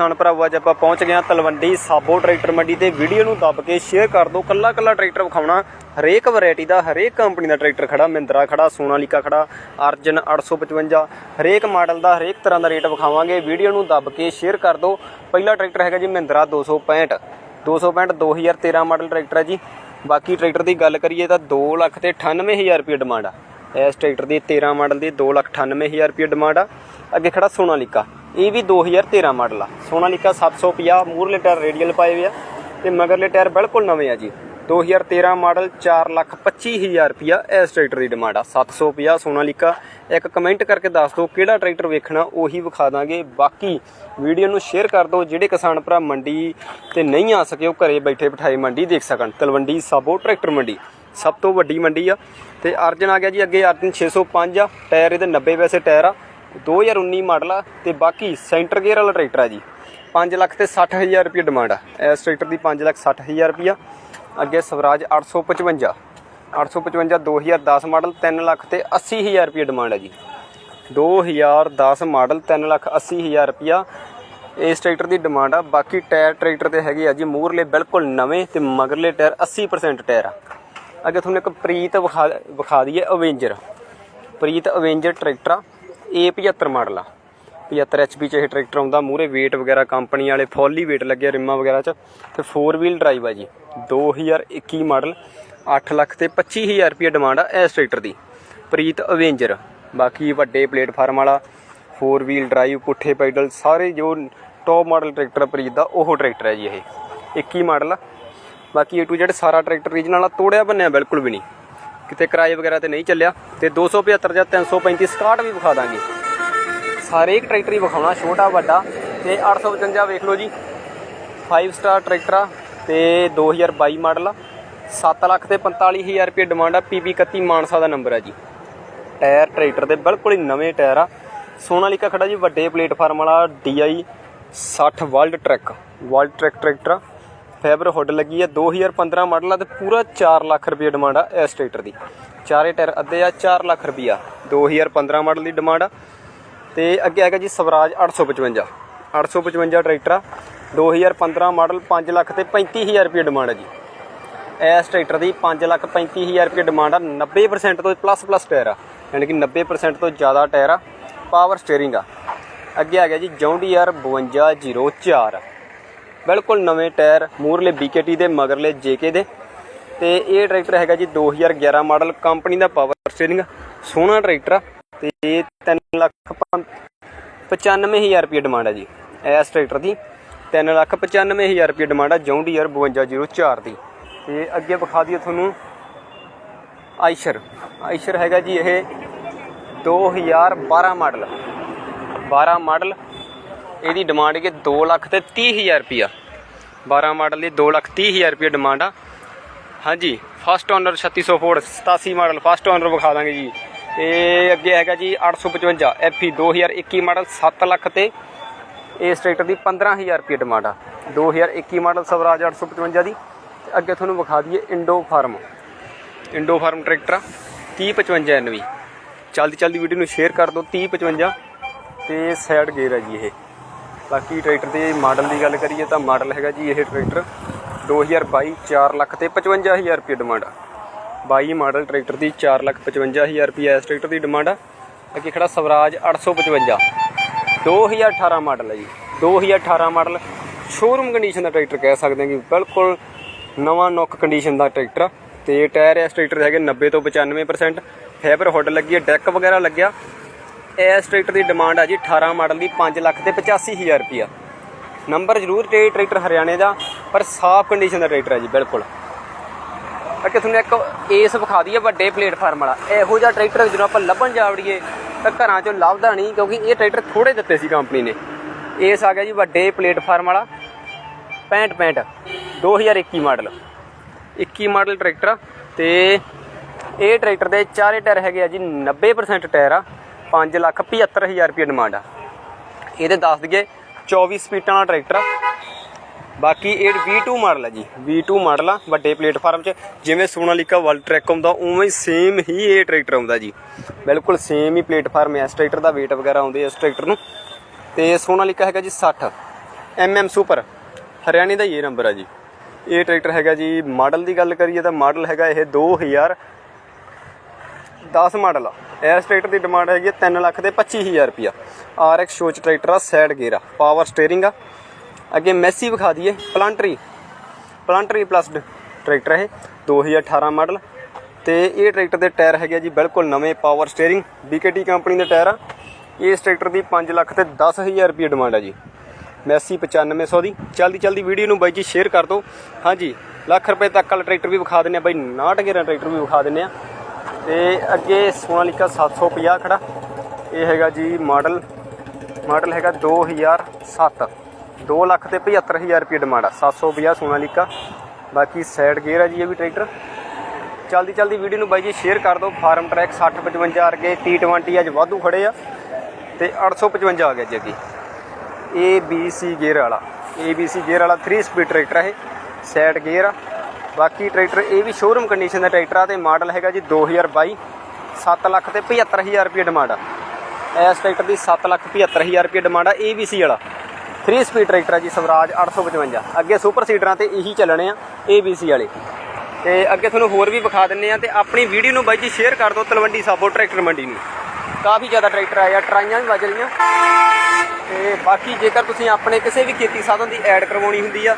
ਕਿਸਾਨ ਭਰਾਵੋ, ਅੱਜ ਆਪਾਂ ਪਹੁੰਚ ਗਏ ਹਾਂ ਤਲਵੰਡੀ ਸਾਬੋ ਟਰੈਕਟਰ ਮੰਡੀ ਤੇ। ਵੀਡੀਓ ਨੂੰ ਦੱਬ ਕੇ ਸ਼ੇਅਰ ਕਰ ਦਿਓ। ਕੱਲਾ ਕੱਲਾ ਟਰੈਕਟਰ ਵਿਖਾਉਣਾ, ਹਰੇਕ ਵੈਰਾਈਟੀ ਦਾ, ਹਰੇਕ ਕੰਪਨੀ ਦਾ ਟਰੈਕਟਰ ਖੜਾ, ਮਹਿੰਦਰਾ ਖੜਾ, ਸੋਨਾਲੀਕਾ ਖੜਾ, ਅਰਜਨ 855 ਹਰੇਕ ਮਾਡਲ ਦਾ, ਹਰੇਕ ਤਰ੍ਹਾਂ ਦਾ ਰੇਟ ਵਿਖਾਵਾਂਗੇ। ਵੀਡੀਓ ਨੂੰ ਦੱਬ ਕੇ ਸ਼ੇਅਰ ਕਰ ਦਿਓ। ਪਹਿਲਾ ਟਰੈਕਟਰ ਹੈਗਾ ਜੀ ਮਹਿੰਦਰਾ 265 265 2013 ਮਾਡਲ ਟਰੈਕਟਰ ਹੈ ਜੀ। ਬਾਕੀ ਟਰੈਕਟਰ ਦੀ ਗੱਲ ਕਰੀਏ ਤਾਂ 2 ਲੱਖ ਤੇ 98000 ਰੁਪਏ ਡਿਮਾਂਡ ਆ। ਇਸ ਟਰੈਕਟਰ ਦੀ 13 ਮਾਡਲ ਦੀ 2 ਲੱਖ 98000 ਰੁਪਏ ਡਿਮਾਂਡ ਆ। ਅੱਗੇ ਖੜਾ ਸੋਨਾਲੀਕਾ। ਇਹ ਵੀ 2013 ਮਾਡਲ ਆ। ਸੋਨਾਲੀਕਾ 750 ਮੂਰਲੇ ਟਾਇਰ ਰੇਡੀਅਲ ਪਾਏ ਹੋਏ ਆ ਤੇ ਮਗਰਲੇ ਟਾਇਰ ਬਿਲਕੁਲ ਨਵੇਂ ਆ ਜੀ। 2013 ਮਾਡਲ 4 ਲੱਖ 25000 ਰੁਪਿਆ ਇਸ ਟਰੈਕਟਰ ਦੀ ਡਿਮਾਂਡ ਆ। 750 ਸੋਨਾਲੀਕਾ ਇੱਕ ਕਮੈਂਟ ਕਰਕੇ ਦੱਸ ਦਿਓ, ਕਿਹੜਾ ਟਰੈਕਟਰ ਵੇਖਣਾ, ਉਹੀ ਵਿਖਾ ਦਾਂਗੇ। ਬਾਕੀ ਵੀਡੀਓ ਨੂੰ ਸ਼ੇਅਰ ਕਰ ਦਿਓ, ਜਿਹੜੇ ਕਿਸਾਨ ਭਰਾ ਮੰਡੀ ਤੇ ਨਹੀਂ ਆ ਸਕੇ, ਉਹ ਘਰੇ ਬੈਠੇ ਬਿਠਾਏ ਮੰਡੀ ਦੇਖ ਸਕਣ। ਤਲਵੰਡੀ ਸਾਬੋ ਟਰੈਕਟਰ ਮੰਡੀ, ਸਭ ਤੋਂ ਵੱਡੀ ਮੰਡੀ ਆ। ਤੇ ਅਰਜਨ ਆ ਗਿਆ ਜੀ, ਅੱਗੇ ਅਰਜਨ 605 ਆ। ਟਾਇਰ ਇਹਦੇ 90 ਵੈਸੇ ਟਾਇਰ ਆ। 2019 ਮਾਡਲ ਆ ਤੇ ਬਾਕੀ ਸੈਂਟਰ ਗੇਅਰ ਵਾਲਾ ਟਰੈਕਟਰ ਆ ਜੀ। 5 ਲੱਖ ਤੇ 60000 ਰੁਪਏ ਡਿਮਾਂਡ ਆ। ਇਸ ਟਰੈਕਟਰ ਦੀ 5 ਲੱਖ 60000 ਰੁਪਿਆ ਅੱਗੇ ਸਵਰਾਜ 855 855 2010 ਮਾਡਲ 3 ਲੱਖ ਤੇ 80000 ਰੁਪਏ ਡਿਮਾਂਡ ਹੈ ਜੀ। 2010 ਮਾਡਲ 3 ਲੱਖ 80000 ਰੁਪਿਆ ਇਸ ਟਰੈਕਟਰ ਦੀ ਡਿਮਾਂਡ ਆ। ਬਾਕੀ ਟਾਇਰ ਟਰੈਕਟਰ ਤੇ ਹੈਗੇ ਆ ਜੀ। ਮੂਰਲੇ ਬਿਲਕੁਲ ਨਵੇਂ ਤੇ ਮਗਰਲੇ ਟਾਇਰ 80% ਟਾਇਰ ਆ। ਅੱਗੇ ਤੁਹਾਨੂੰ ਇੱਕ ਪ੍ਰੀਤ ਵਿਖਾ ਵਿਖਾ ਦਈਏ ਅਵੇਂਜਰ ਪ੍ਰੀਤ ਅਵੇਂਜਰ ਟਰੈਕਟਰ ਆ। A75 ਮਾਡਲ ਆ। 75 HP ਚ ਇਹ ਟਰੈਕਟਰ ਆਉਂਦਾ ਮੂਰੇ weight ਵਗੈਰਾ ਕੰਪਨੀ ਵਾਲੇ ਫੋਲੀ ਹੀ weight ਲੱਗਿਆ ਰਿਮਾਂ ਵਗੈਰਾ ਚ। ਤੇ 4 ਵੀਲ ਡਰਾਈਵ ਆ ਜੀ। 2021 ਮਾਡਲ 8 ਲੱਖ ਤੇ 25000 ਰੁਪਏ ਡਿਮਾਂਡ ਆ ਇਸ ਟਰੈਕਟਰ ਦੀ। ਪ੍ਰੀਤ ਅਵੇਂਜਰ ਬਾਕੀ ਵੱਡੇ ਪਲੇਟਫਾਰਮ ਵਾਲਾ 4 ਵੀਲ ਡਰਾਈਵ ਪੁੱਠੇ ਪੈਡਲ, ਸਾਰੇ ਜੋ ਟੌਪ ਮਾਡਲ ਟਰੈਕਟਰ ਪ੍ਰੀਤ ਦਾ, ਉਹ ਟਰੈਕਟਰ ਹੈ ਜੀ ਇਹ। 21 ਮਾਡਲ ਆ। ਬਾਕੀ A to Z ਸਾਰਾ ਟਰੈਕਟਰ ਰੀਜਨਲ ਆ, ਤੋੜਿਆ ਬੰਨਿਆ ਬਿਲਕੁਲ ਵੀ ਨਹੀਂ। ਕਿਤੇ ਕਿਰਾਏ ਵਗੈਰਾ ਤੇ ਨਹੀਂ ਚੱਲਿਆ ਤੇ 275 ਜਾਂ 335 ਸਕਾਟ ਵੀ ਵਿਖਾ ਦਾਂਗੇ। ਸਾਰੇ ਇੱਕ ਟਰੈਕਟਰ ਹੀ ਵਿਖਾਉਣਾ, ਛੋਟਾ, ਵੱਡਾ ਤੇ 855 ਵੇਖ ਲਓ ਜੀ। 5 ਸਟਾਰ ਟਰੈਕਟਰ ਆ ਤੇ 2022 ਮਾਡਲ ਆ। 7 ਲੱਖ ਤੇ 45000 ਰੁਪਏ ਡਿਮਾਂਡ ਆ ਪੀਪੀ 31 ਮਾਨਸਾ ਦਾ ਨੰਬਰ ਆ ਜੀ। ਟਾਇਰ ਟਰੈਕਟਰ ਦੇ ਬਿਲਕੁਲ ਹੀ ਨਵੇਂ ਟਾਇਰ ਆ। ਸੋਨਾਲੀਕਾ ਖੜਾ ਜੀ, ਵੱਡੇ ਪਲੇਟਫਾਰਮ ਵਾਲਾ DI 60 world track world track tractor ਆ। ਫੈਬਰ ਹੁੱਡ ਲੱਗੀ ਆ 2015 ਮਾਡਲ ਆ ਤੇ ਪੂਰਾ 4 ਲੱਖ ਰੁਪਏ ਡਿਮਾਂਡ ਆ ਇਸ ਟਰੈਕਟਰ ਦੀ। ਚਾਰੇ ਟਾਇਰ ਅੱਧੇ ਆ 4 ਲੱਖ ਰੁਪਿਆ 2015 ਮਾਡਲ ਦੀ ਡਿਮਾਂਡ ਆ। ਤੇ ਅੱਗੇ ਹੈਗਾ ਜੀ ਸਵਰਾਜ 855 855 ਟਰੈਕਟਰ ਆ। 2015 ਮਾਡਲ 5 ਲੱਖ ਤੇ 35000 ਰੁਪਏ ਡਿਮਾਂਡ ਆ ਜੀ। ਇਸ ਟਰੈਕਟਰ ਦੀ 5 ਲੱਖ 35000 ਰੁਪਏ ਡਿਮਾਂਡ ਆ। 90% ਤੋਂ ਪਲੱਸ ਪਲੱਸ ਟਾਇਰ ਆ। ਯਾਨੀ ਕਿ 90% ਤੋਂ ਜ਼ਿਆਦਾ ਟਾਇਰ ਆ। ਪਾਵਰ ਸਟੀਅਰਿੰਗ ਆ। ਅੱਗੇ ਆ ਗਿਆ ਜੀ ਜੌਂਡੀਆਰ 5204 ਬਿਲਕੁਲ ਨਵੇਂ ਟਾਇਰ ਮੂਰਲੇ BKT ਦੇ, ਮਗਰਲੇ JK ਦੇ। ਤੇ ਇਹ ਟਰੈਕਟਰ ਹੈਗਾ ਜੀ 2011 ਮਾਡਲ, ਕੰਪਨੀ ਦਾ ਪਾਵਰ ਸਟੀਅਰਿੰਗ ਸੋਹਣਾ ਟਰੈਕਟਰ ਆ। ਤੇ 3 ਲੱਖ 95000 ਰੁਪਏ ਡਿਮਾਂਡ ਹੈ ਜੀ ਇਸ ਟਰੈਕਟਰ ਦੀ। 3 ਲੱਖ 95000 ਰੁਪਏ ਡਿਮਾਂਡ ਹੈ ਜੌਂਡੀਆਰ 5204 ਦੀ। ਤੇ ਅੱਗੇ ਵਿਖਾ ਦਈਏ ਤੁਹਾਨੂੰ ਆਈਸ਼ਰ ਆਈਸ਼ਰ ਹੈਗਾ ਜੀ ਇਹ 2012 ਮਾਡਲ। 12 ਮਾਡਲ ਇਹਦੀ ਡਿਮਾਂਡ ਹੈਗੀ 2 ਲੱਖ ਤੇ 30000 ਰੁਪਿਆ 12 ਮਾਡਲ ਦੀ 2 ਲੱਖ 30000 ਰੁਪਏ ਡਿਮਾਂਡ ਆ। ਹਾਂਜੀ first owner 3600 Ford 87 model first owner ਵਿਖਾ ਦਾਂਗੇ ਜੀ। ਤੇ ਅੱਗੇ ਹੈਗਾ ਜੀ 855 FE 2021 ਮਾਡਲ 7 ਲੱਖ ਤੇ ਇਸ ਟਰੈਕਟਰ ਦੀ 15000 ਰੁਪਏ ਡਿਮਾਂਡ ਆ। 2021 ਮਾਡਲ ਸਵਰਾਜ 855 ਦੀ। ਤੇ ਅੱਗੇ ਤੁਹਾਨੂੰ ਵਿਖਾ ਦਈਏ Indo farm Indo farm tractor ਆ 3055 ਐਨਵੀ ਚਲਦੀ ਚਲਦੀ ਵੀਡੀਓ ਨੂੰ ਸ਼ੇਅਰ ਕਰ ਦਿਓ 3055 ਤੇ ਸਾਈਡ ਗੇਅਰ ਹੈ ਜੀ ਇਹ। ਬਾਕੀ ਟਰੈਕਟਰ ਦੇ ਮਾਡਲ ਦੀ ਗੱਲ ਕਰੀਏ ਤਾਂ ਮਾਡਲ ਹੈਗਾ ਜੀ ਇਹ ਟਰੈਕਟਰ 2022 4 ਲੱਖ ਤੇ 55000 ਰੁਪਏ ਡਿਮਾਂਡ ਆ। 22 ਮਾਡਲ ਟਰੈਕਟਰ ਦੀ 4 ਲੱਖ 55000 ਰੁਪਏ ਇਸ ਟਰੈਕਟਰ ਦੀ ਡਿਮਾਂਡ ਆ। ਅੱਗੇ ਖੜਾ ਸਵਰਾਜ 855 2018 ਮਾਡਲ ਹੈ ਜੀ। 2018 ਮਾਡਲ ਸ਼ੋਰੂਮ ਕੰਡੀਸ਼ਨ ਦਾ ਟਰੈਕਟਰ ਕਹਿ ਸਕਦੇ ਹਾਂ ਕਿ ਬਿਲਕੁਲ ਨਵਾਂ ਨੁੱਕ ਕੰਡੀਸ਼ਨ ਦਾ ਟਰੈਕਟਰ ਆ। ਤੇ ਟਾਇਰ ਇਸ ਟਰੈਕਟਰ ਦੇ ਹੈਗੇ 90 ਤੋਂ 95% ਫਾਈਬਰ ਹੁੱਡ ਲੱਗੀ ਹੈ ਡੈਕ ਵਗੈਰਾ ਲੱਗਿਆ। ਇਸ ਟਰੈਕਟਰ ਦੀ ਡਿਮਾਂਡ ਆ ਜੀ 18 ਮਾਡਲ ਦੀ 5 ਲੱਖ ਤੇ 85000 ਰੁਪਿਆ ਨੰਬਰ ਜ਼ਰੂਰ ਤੇ ਟਰੈਕਟਰ ਹਰਿਆਣੇ ਦਾ, ਪਰ ਸਾਫ਼ ਕੰਡੀਸ਼ਨ ਦਾ ਟਰੈਕਟਰ ਹੈ ਜੀ, ਬਿਲਕੁਲ। ਅੱਗੇ ਤੁਹਾਨੂੰ ਇੱਕ ਏਸ ਵਿਖਾ ਦਈਏ, ਵੱਡੇ ਪਲੇਟਫਾਰਮ ਵਾਲਾ। ਇਹੋ ਜਿਹਾ ਟਰੈਕਟਰ ਜਦੋਂ ਆਪਾਂ ਲੱਭਣ ਜਾਵੜੀਏ ਤਾਂ ਘਰਾਂ 'ਚੋਂ ਲੱਭਦਾ ਨਹੀਂ, ਕਿਉਂਕਿ ਇਹ ਟਰੈਕਟਰ ਥੋੜੇ ਦਿੱਤੇ ਸੀ ਕੰਪਨੀ ਨੇ। ਏਸ ਆ ਗਿਆ ਜੀ ਵੱਡੇ ਪਲੇਟਫਾਰਮ ਵਾਲਾ 65 65 2021 ਮਾਡਲ। 21 ਮਾਡਲ ਟਰੈਕਟਰ ਆ, ਤੇ ਇਹ ਟਰੈਕਟਰ ਦੇ ਚਾਰੇ ਟਾਇਰ ਹੈਗੇ ਆ ਜੀ 90% ਟਾਇਰ ਆ। 5 ਲੱਖ 75000 ਰੁਪਏ ਡਿਮਾਂਡ ਆ। ਇਹਦੇ ਦੱਸ ਦਈਏ 24 ਸਪੀਡਾਂ ਵਾਲਾ ਟਰੈਕਟਰ ਆ। ਬਾਕੀ ਇਹ V2 ਮਾਡਲ ਹੈ ਜੀ। V2 ਮਾਡਲ ਆ, ਵੱਡੇ ਪਲੇਟਫਾਰਮ 'ਚ। ਜਿਵੇਂ ਸੋਨਾਲੀਕਾ ਵਰਲਡ ਟਰੈਕ ਆਉਂਦਾ, ਉਵੇਂ ਹੀ ਸੇਮ ਹੀ ਇਹ ਟਰੈਕਟਰ ਆਉਂਦਾ ਜੀ। ਬਿਲਕੁਲ ਸੇਮ ਹੀ ਪਲੇਟਫਾਰਮ ਹੈ ਇਸ ਟਰੈਕਟਰ ਦਾ weight ਵਗੈਰਾ ਆਉਂਦੇ ਇਸ ਟਰੈਕਟਰ ਨੂੰ। ਤੇ ਸੋਨਾਲੀਕਾ ਹੈਗਾ ਜੀ 60 ਐਮਐਮ ਸੁਪਰ ਹਰਿਆਣੇ ਦਾ ਹੀ ਇਹ ਨੰਬਰ ਆ ਜੀ। ਇਹ ਟਰੈਕਟਰ ਹੈਗਾ ਜੀ ਮਾਡਲ ਦੀ ਗੱਲ ਕਰੀਏ ਤਾਂ ਮਾਡਲ ਹੈਗਾ ਇਹ 2000 10 ਮਾਡਲ। ਆ ਇਸ ਟਰੈਕਟਰ ਦੀ ਡਿਮਾਂਡ ਹੈਗੀ 3 ਲੱਖ ਤੇ 25000 ਰੁਪਿਆ RX ਸ਼ੋਚ ਟਰੈਕਟਰ ਆ ਸਾਈਡ ਗੇਅਰ ਆ ਪਾਵਰ ਸਟੀਅਰਿੰਗ ਆ। ਅੱਗੇ ਮੈਸੀ ਵਿਖਾ ਦਈਏ ਪਲਾਂਟਰੀ ਪਲਾਂਟਰੀ ਪਲੱਸ ਟਰੈਕਟਰ ਇਹ 2018 ਮਾਡਲ। ਤੇ ਇਹ ਟਰੈਕਟਰ ਦੇ ਟਾਇਰ ਹੈਗੇ ਆ ਜੀ, ਬਿਲਕੁਲ ਨਵੇਂ ਪਾਵਰ ਸਟੀਅਰਿੰਗ BKT ਕੰਪਨੀ ਦੇ ਟਾਇਰ ਆ। ਇਸ ਟਰੈਕਟਰ ਦੀ 5 ਲੱਖ ਤੇ 10000 ਰੁਪਏ ਡਿਮਾਂਡ ਆ ਜੀ। ਮੈਸੀ 9500 ਦੀ। ਚਲਦੀ ਚਲਦੀ ਵੀਡੀਓ ਨੂੰ ਬਾਈ ਜੀ ਸ਼ੇਅਰ ਕਰ ਦਿਓ। ਹਾਂਜੀ, ਲੱਖ ਰੁਪਏ ਤੱਕ ਵਾਲਾ ਟਰੈਕਟਰ ਵੀ ਵਿਖਾ ਦਿੰਨੇ ਆ ਬਾਈ 69 ਗੇਰਾਂ ਟਰੈਕਟਰ ਵੀ ਵਿਖਾ ਦਿੰਨੇ ਆ। ਤੇ ਅੱਗੇ ਸੋਨਾਲੀਕਾ 750 ਖੜਾ। ਇਹ ਹੈਗਾ ਜੀ ਮਾਡਲ। ਮਾਡਲ ਹੈਗਾ 2007 2 ਲੱਖ ਤੇ 75000 ਰੁਪਏ ਡਿਮਾਂਡ ਆ। 750 ਸੋਨਾਲੀਕਾ। ਬਾਕੀ ਸਾਈਡ ਗੇਅਰ ਆ ਜੀ, ਇਹ ਵੀ ਟਰੈਕਟਰ। ਚਲਦੀ ਚਲਦੀ ਵੀਡੀਓ ਨੂੰ ਬਾਈ ਜੀ ਸ਼ੇਅਰ ਕਰ ਦਿਓ। ਫਾਰਮ ਟਰੈਕ 60 55 ਅਰਗੇ T20 ਅੱਜ ਵਾਧੂ ਖੜੇ ਆ। ਤੇ 855 ਆ ਗਿਆ ਜੀ ਅੱਗੇ। ABC ਗੇਅਰ ਵਾਲਾ। ABC ਗੇਅਰ ਵਾਲਾ 3 ਸਪੀਡ ਟਰੈਕਟਰ ਆ ਇਹ। ਸਾਈਡ ਗੇਅਰ ਆ। ਬਾਕੀ ਟਰੈਕਟਰ ਇਹ ਵੀ ਸ਼ੋਰੂਮ ਕੰਡੀਸ਼ਨ ਦਾ ਟਰੈਕਟਰ ਆ ਤੇ ਮਾਡਲ ਹੈਗਾ ਜੀ 2022 7 ਲੱਖ ਤੇ 75000 ਰੁਪਏ ਡਿਮਾਂਡ ਆ। ਇਸ ਟਰੈਕਟਰ ਦੀ 7 ਲੱਖ 75000 ਰੁਪਏ ਡਿਮਾਂਡ ਆ ABC ਵਾਲਾ। 3 ਸਪੀਡ ਟਰੈਕਟਰ ਆ ਜੀ ਸਵਰਾਜ 855 ਅੱਗੇ ਸੁਪਰ ਸੀਡਰਾਂ ਤੇ ਇਹੀ ਚੱਲਣੇ ਆ ABC ਵਾਲੇ। ਤੇ ਅੱਗੇ ਤੁਹਾਨੂੰ ਹੋਰ ਵੀ ਵਿਖਾ ਦਿੰਨੇ ਆ ਤੇ ਆਪਣੀ ਵੀਡੀਓ ਨੂੰ ਬਾਈ ਜੀ ਸ਼ੇਅਰ ਕਰ ਦਿਓ ਤਲਵੰਡੀ ਸਾਬੋ ਟਰੈਕਟਰ ਮੰਡੀ ਨੂੰ। ਕਾਫੀ ਜ਼ਿਆਦਾ ਟਰੈਕਟਰ ਆਏ ਆ, ਟਰਾਈਆਂ ਵੀ ਵੱਜ ਰਹੀਆਂ। ਤੇ ਬਾਕੀ ਜੇਕਰ ਤੁਸੀਂ ਆਪਣੇ ਕਿਸੇ ਵੀ ਖੇਤੀ ਸਾਧਨ ਦੀ ਐਡ ਕਰਵਾਉਣੀ ਹੁੰਦੀ ਆ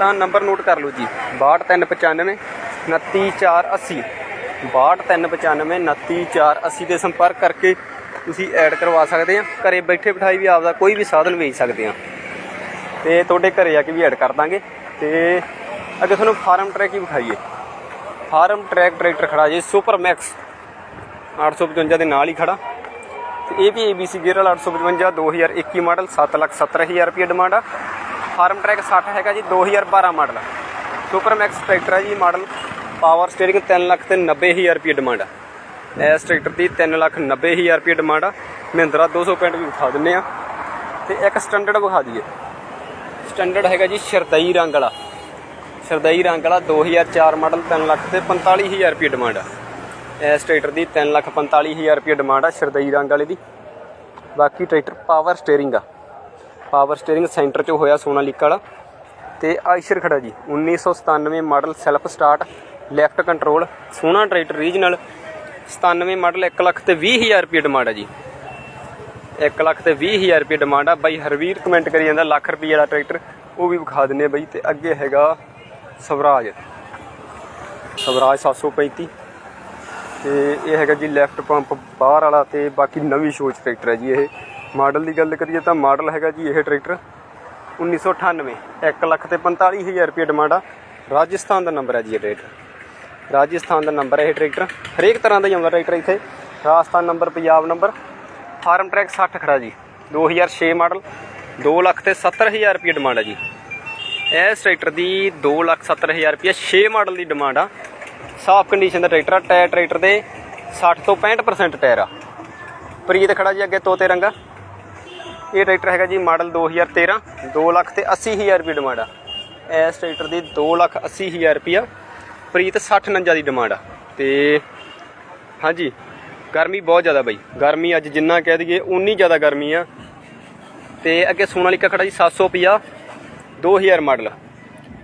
ਤਾਂ ਨੰਬਰ ਨੋਟ ਕਰ ਲਓ ਜੀ। 62395 29480 62395 29480 'ਤੇ ਸੰਪਰਕ ਕਰਕੇ ਤੁਸੀਂ ਐਡ ਕਰਵਾ ਸਕਦੇ ਆ। ਘਰੇ ਬੈਠੇ ਬਿਠਾਈ ਵੀ ਆਪਦਾ ਕੋਈ ਵੀ ਸਾਧਨ ਵੇਚ ਸਕਦੇ ਆ। ਤੇ ਤੁਹਾਡੇ ਘਰੇ ਆ ਕੇ ਵੀ ਐਡ ਕਰ ਦਾਂਗੇ। ਤੇ ਅੱਗੇ ਤੁਹਾਨੂੰ ਫਾਰਮ ਟਰੈਕ ਹੀ ਵਿਖਾਈਏ। ਫਾਰਮ ਟਰੈਕ ਟਰੈਕਟਰ ਖੜਾ ਜੀ ਸੁਪਰ ਮੈਕਸ 855 ਦੇ ਨਾਲ ਹੀ ਖੜਾ। ਤੇ ਇਹ ਵੀ ABC ਗੇਅਰ ਵਾਲਾ 855 2021 ਮਾਡਲ 770000 ਰੁਪਏ ਡਿਮਾਂਡ ਆ। ਫਾਰਮ ਟਰੈਕ 60 ਹੈਗਾ ਜੀ 2012 ਮਾਡਲ। ਸੁਪਰ ਮੈਕਸ ਟਰੈਕਟਰ ਹੈ ਜੀ, ਮਾਡਲ ਪਾਵਰ ਸਟੀਅਰਿੰਗ 3 ਲੱਖ ਤੇ 90000 ਰੁਪਏ ਡਿਮਾਂਡ ਆ। ਇਸ ਟਰੈਕਟਰ ਦੀ 3 ਲੱਖ 90000 ਰੁਪਏ ਡਿਮਾਂਡ ਆ। ਮਹਿੰਦਰਾ 265 ਵੀ ਵਿਖਾ ਦਿੰਨੇ ਆ। ਤੇ ਇੱਕ ਸਟੈਂਡਰਡ ਵਿਖਾ ਦਈਏ। ਸਟੈਂਡਰਡ ਹੈਗਾ ਜੀ ਸ਼ਰਦਈ ਰੰਗ ਵਾਲਾ। ਸ਼ਰਦਈ ਰੰਗ ਵਾਲਾ 2004 ਮਾਡਲ 3 ਲੱਖ ਤੇ 45000 ਰੁਪਏ ਡਿਮਾਂਡ ਆ। ਇਸ ਟਰੈਕਟਰ ਦੀ 3 ਲੱਖ 45000 ਰੁਪਏ ਡਿਮਾਂਡ ਆ ਸ਼ਰਦਈ ਰੰਗ ਵਾਲੇ ਦੀ। ਬਾਕੀ ਟਰੈਕਟਰ ਪਾਵਰ ਸਟੀਅਰਿੰਗ ਆ। ਪਾਵਰ ਸਟੀਅਰਿੰਗ ਸੈਂਟਰ 'ਚ ਹੋਇਆ ਸੋਨਾਲੀਕਾ ਵਾਲਾ। ਤੇ ਆਇਸ਼ਰ ਖੜਾ ਜੀ 1997 model self start left control ਸੋਨਾ ਟਰੈਕਟਰ ਰੀਜਨਲ 97 ਮਾਡਲ 1 ਲੱਖ ਤੇ 20000 ਰੁਪਏ ਡਿਮਾਂਡ ਆ ਜੀ। 1 ਲੱਖ ਤੇ 20000 ਰੁਪਏ ਡਿਮਾਂਡ ਆ। ਬਾਈ ਹਰਵੀਰ ਕਮੈਂਟ ਕਰੀ ਜਾਂਦਾ, ਲੱਖ ਰੁਪਏ ਵਾਲਾ ਟਰੈਕਟਰ, ਉਹ ਵੀ ਵਿਖਾ ਦਿੰਨੇ ਬਾਈ, ਤੇ ਅੱਗੇ ਹੈਗਾ ਸਵਰਾਜ। ਸਵਰਾਜ 735 ਤੇ ਇਹ ਹੈਗਾ ਜੀ ਲੈਫਟ ਪੰਪ ਬਾਹਰ ਵਾਲਾ, ਤੇ ਬਾਕੀ ਨਵੀਂ ਸੋਚ ਟਰੈਕਟਰ ਹੈ ਜੀ ਇਹ। ਮਾਡਲ ਦੀ ਗੱਲ ਕਰੀਏ ਤਾਂ ਮਾਡਲ ਹੈਗਾ ਜੀ ਇਹ ਟਰੈਕਟਰ। 1998 1 ਲੱਖ ਤੇ 45000 ਰੁਪਏ ਡਿਮਾਂਡ ਆ। ਰਾਜਸਥਾਨ ਦਾ ਨੰਬਰ ਹੈ ਜੀ ਇਹ ਟਰੈਕਟਰ। ਰਾਜਸਥਾਨ ਦਾ ਨੰਬਰ ਹੈ ਇਹ ਟਰੈਕਟਰ। ਹਰੇਕ ਤਰ੍ਹਾਂ ਦਾ ਹੀ ਆਉਂਦਾ ਟਰੈਕਟਰ ਇੱਥੇ। Rajasthan number, Punjab number. Farm track 60 ਖੜਾ ਜੀ। 2006 ਮਾਡਲ 2 ਲੱਖ ਤੇ 70000 ਰੁਪਏ ਡਿਮਾਂਡ ਹੈ ਜੀ। ਇਸ ਟਰੈਕਟਰ ਦੀ 2 ਲੱਖ 70000 ਰੁਪਏ 6 ਮਾਡਲ ਦੀ ਡਿਮਾਂਡ ਆ। ਸਾਫ਼ ਕੰਡੀਸ਼ਨ ਦਾ ਟਰੈਕਟਰ ਆ, ਟਾਇਰ ਟਰੈਕਟਰ ਦੇ 60 ਤੋਂ 65% ਟਾਇਰ ਆ। ਪ੍ਰੀਤ ਖੜਾ ਜੀ ਅੱਗੇ ਤੋਤੇ ਰੰਗਾ। ਇਹ ਟਰੈਕਟਰ ਹੈਗਾ ਜੀ ਮਾਡਲ 2013 2 ਲੱਖ ਤੇ 80000 ਰੁਪਏ ਡਿਮਾਂਡ ਆ। ਇਸ ਟਰੈਕਟਰ ਦੀ 2 ਲੱਖ 80000 ਰੁਪਿਆ ਪ੍ਰੀਤ 60 49 ਦੀ ਡਿਮਾਂਡ ਆ। ਤੇ ਹਾਂਜੀ, ਗਰਮੀ ਬਹੁਤ ਜ਼ਿਆਦਾ ਬਈ। ਗਰਮੀ ਅੱਜ ਜਿੰਨਾ ਕਹਿ ਦਈਏ ਉਨੀ ਜ਼ਿਆਦਾ ਗਰਮੀ ਆ। ਤੇ ਅੱਗੇ ਸੋਨਾਲੀਕਾ ਖੜਾ ਜੀ 750 2000 ਮਾਡਲ।